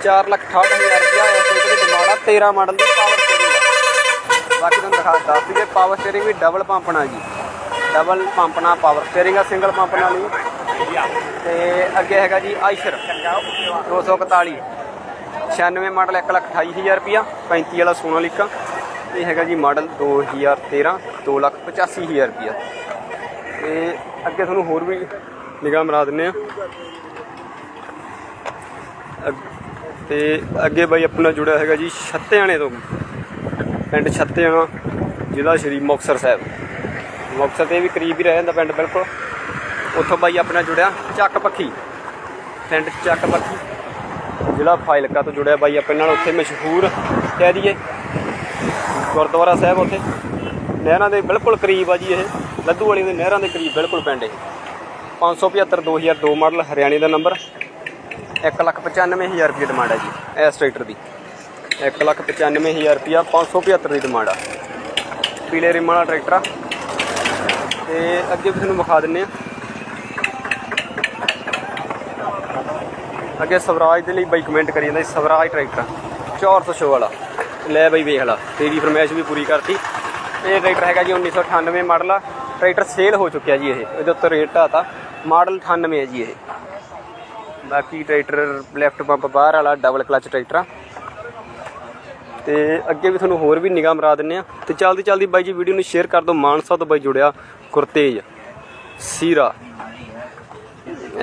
4 ਲੱਖ 68000 ਰੁਪਏ ਇਸ ਟਰੈਕਟਰ ਦੀ ਡਿਮਾਂਡ ਆ 13 ਮਾਡਲ ਦੀ ਪਾਵਰ ਸਟੀਅਰਿੰਗ ਬਾਕੀ ਤੁਹਾਨੂੰ ਦਿਖਾ ਦੱਸ ਦਈਏ ਪਾਵਰ ਸਟੀਅਰਿੰਗ ਵੀ ਡਬਲ ਪੰਪ ਨਾਲ ਜੀ। ਡਬਲ ਪੰਪ ਨਾਲ ਪਾਵਰ ਸਟੀਅਰਿੰਗ ਆ ਸਿੰਗਲ ਪੰਪ ਨਾਲ ਨਹੀਂ ਤੇ ਅੱਗੇ ਹੈਗਾ ਜੀ ਆਇਸ਼ਰ 241 96 ਮਾਡਲ 1 ਲੱਖ 28000 ਰੁਪਿਆ 35 ਵਾਲਾ ਸੋਨਾਲੀਕਾ ਇਹ ਹੈਗਾ ਜੀ ਮਾਡਲ 2013 2 ਲੱਖ 85000 ਰੁਪਿਆ ਤੇ ਅੱਗੇ ਤੁਹਾਨੂੰ ਹੋਰ ਵੀ ਨਿਗਾਹ ਮਰਾ ਦਿੰਨੇ ਆ। ਅੱਗ- ਤੇ ਅੱਗੇ ਬਾਈ ਆਪਣਾ ਜੁੜਿਆ ਹੈਗਾ ਜੀ ਛੱਤਿਆਣੇ ਤੋਂ। ਪਿੰਡ ਛੱਤਿਆਣਾ, ਜ਼ਿਲ੍ਹਾ ਸ਼੍ਰੀ ਮੁਕਤਸਰ ਸਾਹਿਬ। ਮੁਕਤਸਰ ਤੇ ਵੀ ਕਰੀਬ ਹੀ ਰਹਿ ਜਾਂਦਾ ਪਿੰਡ ਬਿਲਕੁਲ। ਉੱਥੋਂ ਬਾਈ ਆਪਣਾ ਜੁੜਿਆ ਚੱਕ ਪੱਖੀ। ਪਿੰਡ ਚੱਕ ਪੱਖੀ। ਜ਼ਿਲ੍ਹਾ ਫਾਜ਼ਿਲਕਾ ਤੋਂ ਜੁੜਿਆ ਬਾਈ ਆਪਣੇ ਨਾਲ, ਉੱਥੇ ਮਸ਼ਹੂਰ ਕਹਿ ਦਈਏ। ਗੁਰਦੁਆਰਾ ਸਾਹਿਬ ਉੱਥੇ। ਨਹਿਰਾਂ ਦੇ ਬਿਲਕੁਲ ਕਰੀਬ ਆ ਜੀ ਇਹ। ਲੱਦੂ ਵਾਲੀ ਦੇ ਨਹਿਰਾਂ ਦੇ ਕਰੀਬ ਬਿਲਕੁਲ ਪਿੰਡ ਇਹ 575 2002 ਮਾਡਲ ਹਰਿਆਣੇ ਦਾ ਨੰਬਰ 195000 ਰੁਪਏ ਡਿਮਾਂਡ ਹੈ ਜੀ ਇਸ ਟਰੈਕਟਰ ਦੀ। 195000 ਰੁਪਿਆ 575 ਦੀ ਡਿਮਾਂਡ ਆ। ਪੀਲੇ ਰਿਮਾਂ ਵਾਲਾ ਟਰੈਕਟਰ ਆ। ਤੇ ਅੱਗੇ ਵੀ ਤੁਹਾਨੂੰ ਵਿਖਾ ਦਿੰਨੇ ਆ। ਅੱਗੇ ਸਵਰਾਜ ਦੇ ਲਈ ਬਾਈ ਕਮੈਂਟ ਕਰੀ ਜਾਂਦਾ ਸੀ, ਸਵਰਾਜ ਟਰੈਕਟਰ 400 ਵਾਲਾ। ਲੈ ਬਾਈ ਵੇਖ ਲਾ ਤੇਰੀ ਫਰਮਾਇਸ਼ ਵੀ ਪੂਰੀ ਕਰਤੀ। ਇਹ ਟਰੈਕਟਰ ਹੈਗਾ ਜੀ 1998 ਮਾਡਲ ਆ। ਟਰੈਕਟਰ ਸੇਲ ਹੋ ਚੁੱਕਿਆ ਜੀ ਇਹ। ਇਹਦੇ ਉੱਤੇ ਰੇਟ ਆਤਾ ਮਾਡਲ 98 ਹੈ ਜੀ ਇਹ। ਬਾਕੀ ਟਰੈਕਟਰ ਲੈਫਟ ਪੰਪ ਬਾਹਰ ਵਾਲਾ ਡਬਲ ਕਲਚ ਟਰੈਕਟਰ ਆ। ਤੇ ਅੱਗੇ ਵੀ ਤੁਹਾਨੂੰ ਹੋਰ ਵੀ ਨਿਗਾਹ ਮਰਾ ਦਿੰਨੇ ਆ। ਤੇ ਚਲਦੀ ਚਲਦੀ ਬਾਈ ਜੀ ਵੀਡੀਓ ਨੂੰ ਸ਼ੇਅਰ ਕਰ ਦਿਓ। ਮਾਨਸਾ ਤੋਂ ਬਾਈ ਜੁੜਿਆ ਗੁਰਤੇਜ ਸੀਰਾ।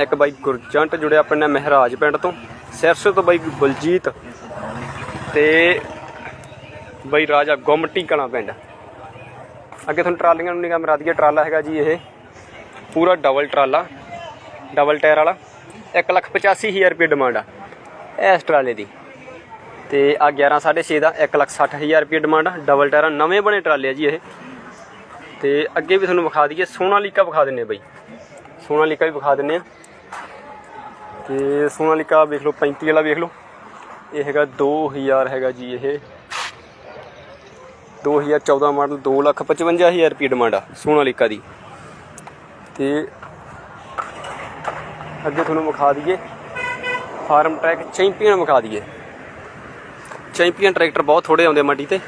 ਇੱਕ ਬਾਈ ਗੁਰਜੰਟ ਜੁੜਿਆ ਆਪਣੇ ਮਹਿਰਾਜ ਪਿੰਡ ਤੋਂ। ਸਿਰਸੇ ਤੋਂ ਬਾਈ ਬਲਜੀਤ ਤੇ ਬਾਈ ਰਾਜਾ ਗੁੰਮਟੀ ਕਲਾਂ ਪਿੰਡ। ਅੱਗੇ ਤੁਹਾਨੂੰ ਟਰਾਲੀਆਂ ਨੂੰ ਨਿਗਾਹ ਮਰਾ ਦਈਏ। ਟਰਾਲਾ ਹੈਗਾ ਜੀ ਇਹ। ਪੂਰਾ ਡਬਲ ਟਰਾਲਾ। ਡਬਲ ਟਾਇਰ ਵਾਲਾ। 185000 ਰੁਪਏ ਡਿਮਾਂਡ ਆ ਇਸ ਟਰਾਲੇ ਦੀ। ਤੇ ਆ 11 6.5 ਦਾ 160000 ਰੁਪਏ ਡਿਮਾਂਡ ਆ। ਡਬਲ ਟਾਇਰਾਂ ਨਵੇਂ ਬਣੇ ਟਰਾਲੇ ਆ ਜੀ ਇਹ। ਤੇ ਅੱਗੇ ਵੀ ਤੁਹਾਨੂੰ ਵਿਖਾ ਦਈਏ ਸੋਨਾਲੀਕਾ ਵਿਖਾ ਦਿੰਨੇ ਆ ਬਾਈ। ਸੋਨਾਲੀਕਾ ਵੀ ਵਿਖਾ ਦਿੰਨੇ ਆ। ਤੇ ਸੋਨਾਲੀਕਾ ਵੇਖ ਲਓ 35 ਵਾਲਾ ਵੇਖ ਲਓ। ਇਹ ਹੈਗਾ 2000 ਹੈਗਾ ਜੀ ਇਹ। 2014 ਮਾਡਲ 255000 ਰੁਪਏ ਡਿਮਾਂਡ ਆ ਸੋਨਾਲੀਕਾ ਦੀ। ਤੇ ਅੱਗੇ ਤੁਹਾਨੂੰ ਵਿਖਾ ਦਈਏ, ਫਾਰਮ ਟਰੈਕ ਚੈਂਪੀਅਨ ਵਿਖਾ ਦਈਏ। ਚੈਂਪੀਅਨ ਟਰੈਕਟਰ ਬਹੁਤ ਥੋੜੇ ਆਉਂਦੇ ਮੰਡੀ ਤੇ।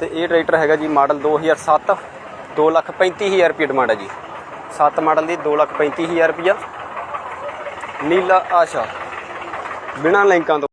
ਤੇ ਇਹ ਟਰੈਕਟਰ ਹੈਗਾ ਜੀ ਮਾਡਲ 2007 235000 ਰੁਪਏ ਡਿਮਾਂਡ ਹੈ ਜੀ। 7 ਮਾਡਲ ਦੀ 235000 ਰੁਪਿਆ ਨੀਲਾ ਆਸ਼ਾ, ਬਿਨਾ ਲਿੰਕਾਂ ਤੋਂ।